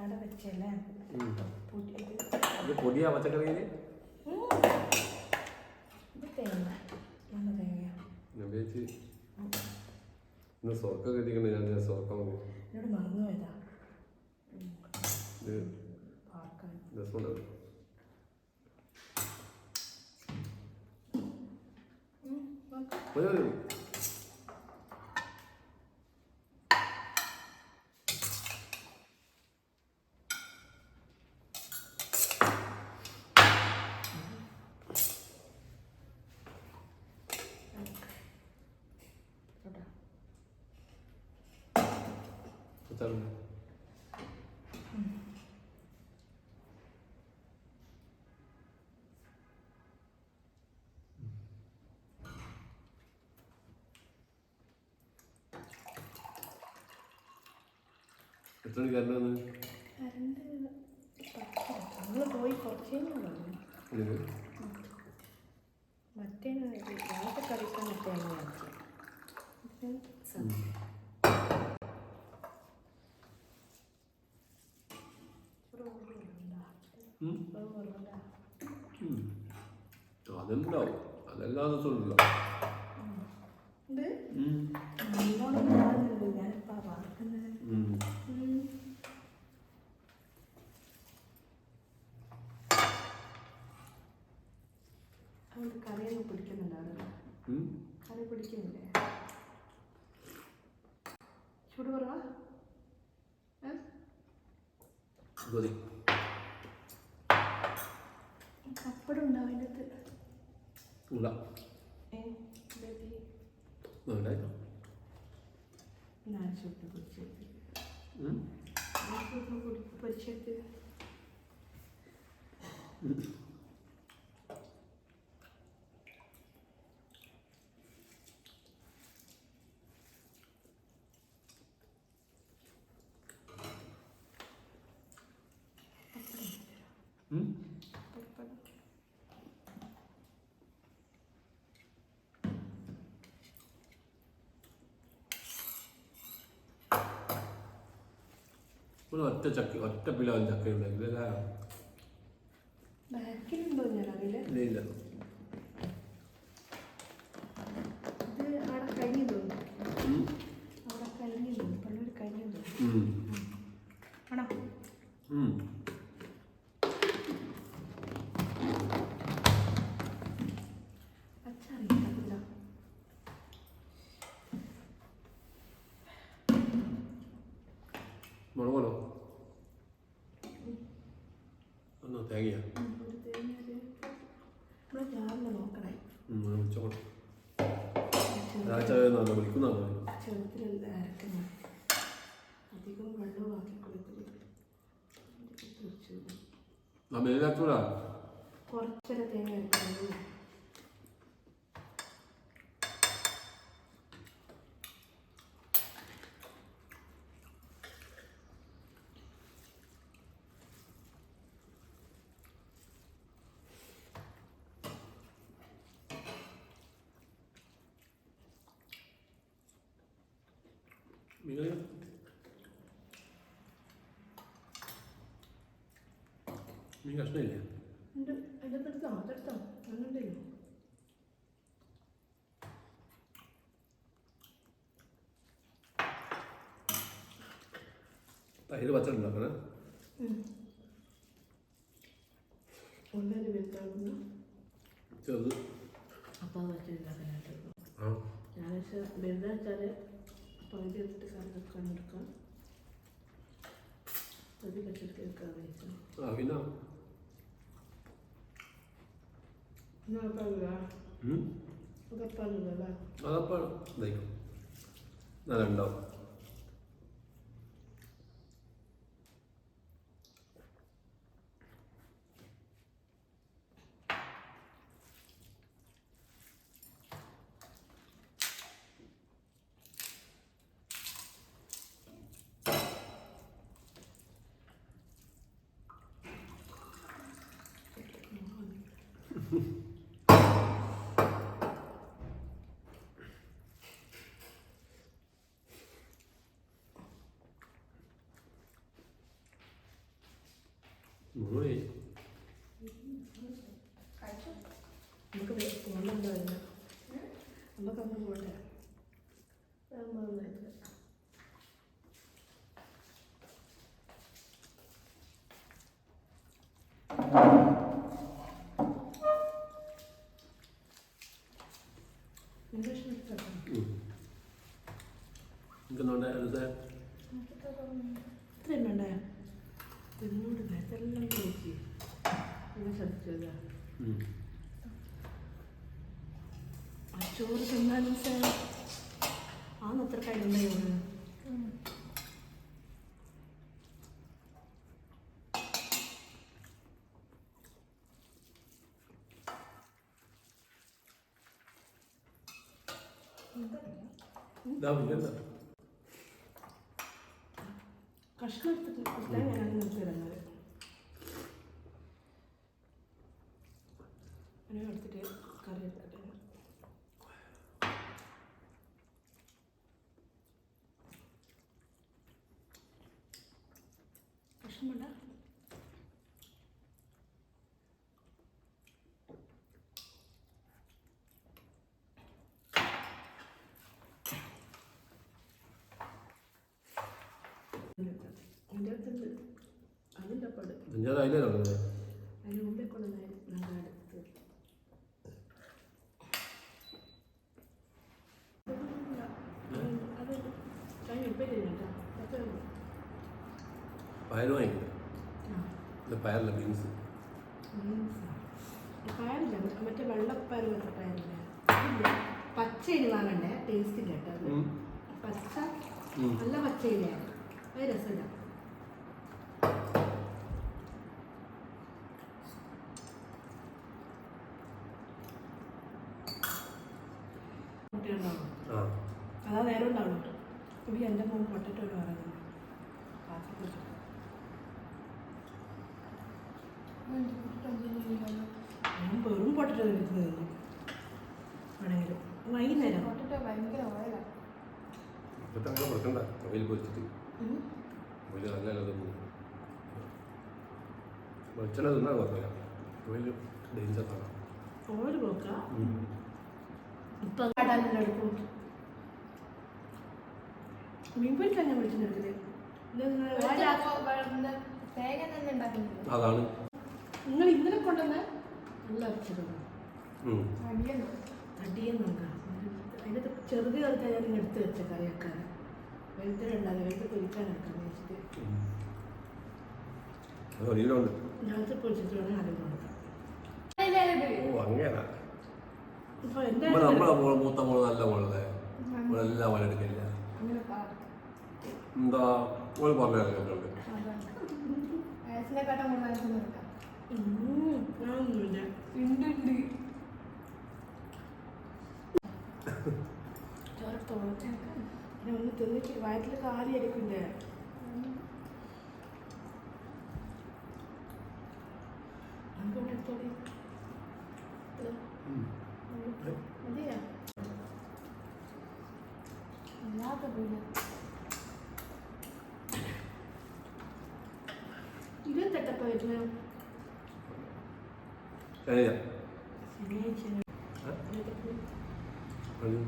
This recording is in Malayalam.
അവിടെ വെച്ചല്ലേ? ഇത് പൊടിയാ ഞാൻ വിചാരിച്ച് ഇന്ന് സ്വർക്കം കിട്ടിക്കണേ ഞാൻ സ്വർക്കം. എന്നോട് മറന്നു പോയതാ. നോക്കാം. മതി മതി അച്ചാറുണ്ട്. എത്ര മണിക്ക് കറണ്ട് വന്ന് കരണ്ട് പത്തര. നമ്മൾ പോയി മറ്റേ കറിക്കാൻ മറ്റേ ആക്കി വാർക്കുന്നത് അതല്ലാതെ അതുകൊണ്ട് കറിയൊന്നും പിടിക്കുന്നുണ്ടാവില്ല ഉം. കറി പിടിക്കുന്നില്ലേ? ചൂട് കുറവാ? ഏ? മതി. പപ്പടം ഉണ്ടാവും അതിന്റെ അകത്ത് ഇല്ല ഏ ബേബി ഉണ്ടായിരുന്നു ഒരു ഒറ്റ ചക്ക ഒറ്റ പിലാവും ചക്ക ഉണ്ടാക്കില്ല ബാക്കിലുണ്ടോ ഞാൻ അതിൽ ഇല്ല ഇല്ല അവിടെ കഴിഞ്ഞു തോന്നുന്നു ഉം. അവിടെ കഴിഞ്ഞു തോന്നുന്നു പള്ളൂർ കഴിഞ്ഞു തോന്നുന്നു ഇവിടെ രാവിലെ നോക്കണേ. ചെറുത്തിലല്ല അരക്കുന്നത് അധികം വെള്ളമാക്കി കൊടുത്തത് ആ മേലാത്തൂടാ കുറച്ചൊരു തേങ്ങ എടുക്കുന്നത് നിങ്ങൾ മീൻ കഷ്ണമില്ലേ? ഉണ്ട്. അതിന്റെ എടുത്തോ അതെടുത്തോ അങ്ങോട്ടല്ലോ തൈര് പച്ചടി ഉണ്ടാക്കണേ. ഒന്നര വലുതാകുന്നു ചെറുത്. അപ്പം വെച്ച് ഉണ്ടാക്കാനായിട്ട് ആ. ഞാൻ വലുതാ വെച്ചാൽ പകുതി എടുത്തിട്ട് കറി വെക്കാൻ എടുക്കാം. പകുതി കച്ചെടുത്ത് വെക്കാൻ വെച്ചു Look at this, I'm a mother. I'm a mother. I'm a mother. Sir ആന്ന് അത്ര കഴിയുണ്ടോ ചോറ് ഇതാ പിന്നെന്താ കഷ്ണം എടുത്തിട്ട് കുത്താൻ ഞാനാണ് നിർത്തി തരുന്നത് അങ്ങനെ എടുത്തിട്ട് കറി എടുത്തിട്ട് കഷ്ണം അതിന്റെ പട് അഞ്ചാറ് അതിലേ തുടങ്ങുന്നത് അതിന് മുമ്പേ കൊണ്ടുവന്ന ഞങ്ങളുടെ അടുത്ത് അത് കഴിഞ്ഞ ഉള്ളൂ പയർ വാങ്ങിക്കുന്നത് പയറല്ല ബീൻസ്. പയറില്ല മറ്റേ വെള്ളപ്പയർ പോലത്തെ പയറില്ല? അതില്ല. പച്ചയിൽ വാങ്ങണ്ടേ? ടേസ്റ്റ് ഇല്ല കേട്ടോ പച്ച. നല്ല പച്ചയില്ല? അത് രസമില്ല കുട്ടികളുണ്ടാവും ആ അതാ നേരം ഉണ്ടാവുള്ളൂ ഇവ എന്റെ മോൻ പൊട്ടറ്റോ പറയുന്നത് ഞാൻ വെറും പൊട്ടറ്റോ എടുത്ത് തരുന്നു ആണെങ്കിലും വൈകുന്നേരം. ഭയങ്കര ഓയിലാണ് ഇപ്പോഴത്തെ അങ്ങനെ കൊടുക്കണ്ട ഓയിൽ പൊരിച്ചിട്ട്. വെളിച്ചെണ്ണ തിന്നാൽ കുഴപ്പമില്ല. പോക്കാം ഇപ്പൊ കാട്ടാനുള്ള എടുക്കും മീൻ പൊരിക്കാൻ ഞാൻ വിളിച്ചെടുക്കുന്നത് അതാണ്. നിങ്ങൾ ഇന്നലെ കൊണ്ടുവന്ന? നല്ല നോക്കാം അതിന്റെ ചെറുത് കളിക്കാൻ ഞാൻ എടുത്ത് വെച്ച കറിയാക്കാൻ. വെളുത്തിലുണ്ടാകും വെളുത്ത് പൊരിക്കാൻ എടുക്കാന്ന് വെച്ചിട്ട്. ഞാനത്തെ പൊരിച്ചിട്ട് വേണം ആരോഗ്യം കൊടുക്കാം നമ്മളെ മൂത്ത മോൾ നല്ല മോളല്ലേ? മോളെല്ലാം മോളെ അങ്ങനെ പറ എന്താ? ഓൾ പറഞ്ഞു കേട്ടോണ്ട് വയസ്സിനെക്കാട്ടും കൂടുതൽ വയസ്സൊന്നും എടുക്കാം. ഉണ്ട് ഉണ്ട് ഒന്ന് തിന്നിട്ട് വയറ്റിൽ കാലിയായിരിക്കില്ലേ നമുക്ക് ഇവിടെ എടുത്തോളി. മതിയാ? дівчата винять. Йдете тепер двоє. Эй. Сидіть. Алло.